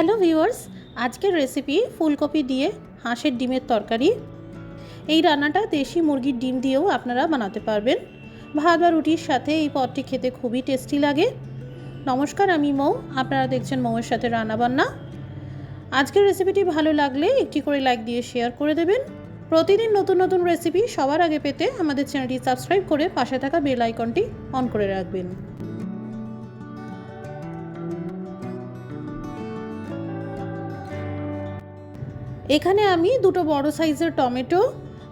Hello viewers, আজকের recipe ফুলকপি দিয়ে হাঁসের ডিমের তরকারি। এই রান্নাটা দেশি মুরগির ডিম দিয়েও আপনারা বানাতে পারবেন। ভাত বা রুটির সাথে এই পদটি খেতে খুবই টেস্টি লাগে। নমস্কার, আমি মৌ, আপনারা দেখছেন মৌয়ের সাথে রান্নাবান্না আজকের রেসিপিটি ভালো লাগলে একটি করে লাইক দিয়ে শেয়ার করে দেবেন। প্রতিদিন নতুন নতুন রেসিপি সবার আগে পেতে আমাদের চ্যানেলটি সাবস্ক্রাইব করে পাশে থাকা বেল আইকনটি অন করে রাখবেন। এখানে আমি দুটো বড় সাইজের টমেটো,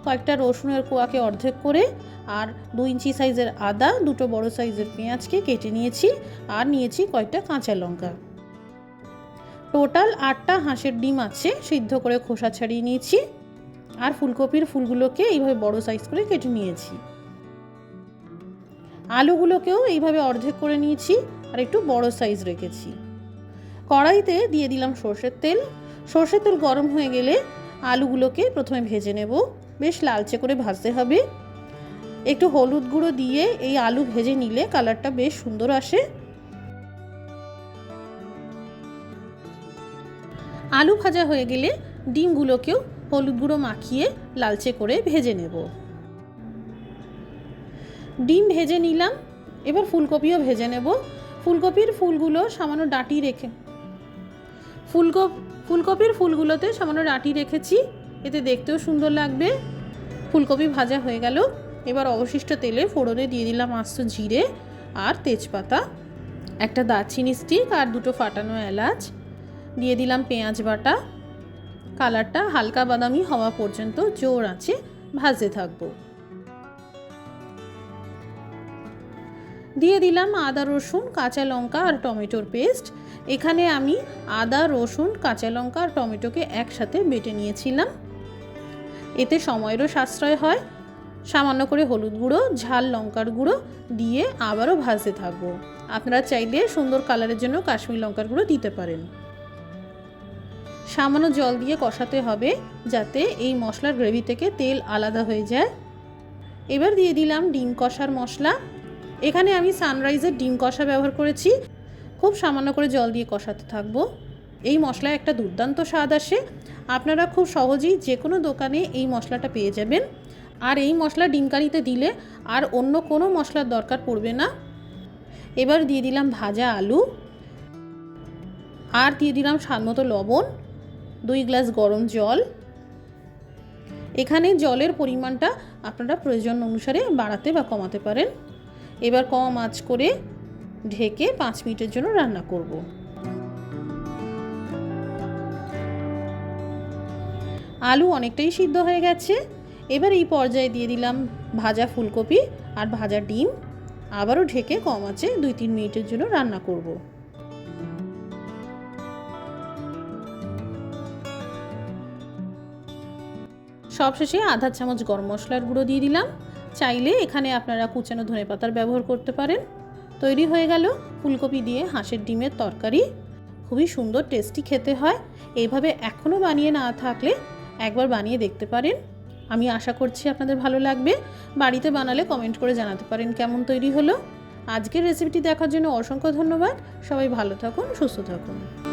কয়েকটা রসুনের কোয়াকে অর্ধেক করে, আর দু ইঞ্চি সাইজের আদা, দুটো বড় সাইজের পেঁয়াজকে কেটে নিয়েছি, আর নিয়েছি কয়েকটা কাঁচা লঙ্কা। টোটাল আটটা হাঁসের ডিম আছে, সিদ্ধ করে খোসা ছাড়িয়ে নিয়েছি, আর ফুলকপির ফুলগুলোকে এইভাবে বড় সাইজ করে কেটে নিয়েছি। আলুগুলোকেও এইভাবে অর্ধেক করে নিয়েছি, আর একটু বড় সাইজ রেখেছি। কড়াইতে দিয়ে দিলাম সর্ষের তেল সর্ষের তেল গরম হয়ে গেলে আলুগুলোকে প্রথমে ভেজে নেব। বেশ লালচে করে ভাজতে হবে। একটু হলুদ গুঁড়ো দিয়ে এই আলু ভেজে নিলে কালারটা বেশ সুন্দর আসে। আলু ভাজা হয়ে গেলে ডিমগুলোকেও হলুদ গুঁড়ো মাখিয়ে লালচে করে ভেজে নেব। ডিম ভেজে নিলাম। এবার ফুলকপিও ভেজে নেব। ফুলকপির ফুলগুলো সামান্য ডাঁটি রেখে ফুলকপ ফুলকপির ফুলগুলোতে সামান্য ডাঁটি রেখেছি। এতে দেখতেও সুন্দর লাগবে। ফুলকপি ভাজা হয়ে গেল। এবার অবশিষ্ট তেলে ফোড়নে দিয়ে দিলাম আস্ত জিরে আর তেজপাতা। একটা দারচিনি স্টিক আর দুটো ফাটানো এলাচ। দিয়ে দিলাম পেঁয়াজ বাটা। কালারটা হালকা বাদামি হওয়া পর্যন্ত জোর আছে ভাজতে থাকব। দিয়ে দিলাম আদা, রসুন, কাঁচা লঙ্কা আর টমেটোর পেস্ট। এখানে আমি আদা, রসুন, কাঁচা লঙ্কা আর টমেটোকে একসাথে বেটে নিয়েছিলাম। এতে সময়েরও সাশ্রয় হয়। সামান্য করে হলুদ গুঁড়ো, ঝাল লঙ্কার গুঁড়ো দিয়ে আবারও ভাজতে থাকব। আপনারা চাইলে সুন্দর কালারের জন্য কাশ্মীর লঙ্কার গুঁড়ো দিতে পারেন। সামান্য জল দিয়ে কষাতে হবে যাতে এই মশলার গ্রেভি থেকে তেল আলাদা হয়ে যায়। এবার দিয়ে দিলাম ডিম কষার মশলা। এখানে আমি সানরাইজের ডিম কষা ব্যবহার করেছি। খুব সামান্য করে জল দিয়ে কষাতে থাকব। এই মশলায় একটা দুর্দান্ত স্বাদ আসে। আপনারা খুব সহজেই যে কোনো দোকানে এই মশলাটা পেয়ে যাবেন। আর এই মশলা ডিম কারিতে দিলে আর অন্য কোনো মশলার দরকার পড়বে না। এবার দিয়ে দিলাম ভাজা আলু। আর দিয়ে দিলাম স্বাদ মতো লবণ। দুই গ্লাস গরম জল। এখানে জলের পরিমাণটা আপনারা প্রয়োজন অনুসারে বাড়াতে বা কমাতে পারেন। এবার কম আঁচ করে ঢেকে পাঁচ মিনিটের জন্য রান্না করব। আলু অনেকটাই সিদ্ধ হয়ে গেছে। এবার এই পর্যায়ে দিয়ে দিলাম ভাজা ফুলকপি আর ভাজা ডিম। আবারও ঢেকে কম আছে দুই তিন মিনিটের জন্য রান্না করব। সবশেষে আধা চামচ গরম মশলার গুঁড়ো দিয়ে দিলাম। চাইলে এখানে আপনারা কুচানো ধনে পাতার ব্যবহার করতে পারেন। তৈরি হয়ে গেল ফুলকপি দিয়ে হাঁসের ডিমের তরকারি। খুবই সুন্দর, টেস্টি খেতে হয়। এইভাবে এখনও বানিয়ে না থাকলে একবার বানিয়ে দেখতে পারেন। আমি আশা করছি আপনাদের ভালো লাগবে। বাড়িতে বানালে কমেন্ট করে জানাতে পারেন কেমন তৈরি হলো। আজকের রেসিপিটি দেখার জন্য অসংখ্য ধন্যবাদ। সবাই ভালো থাকুন, সুস্থ থাকুন।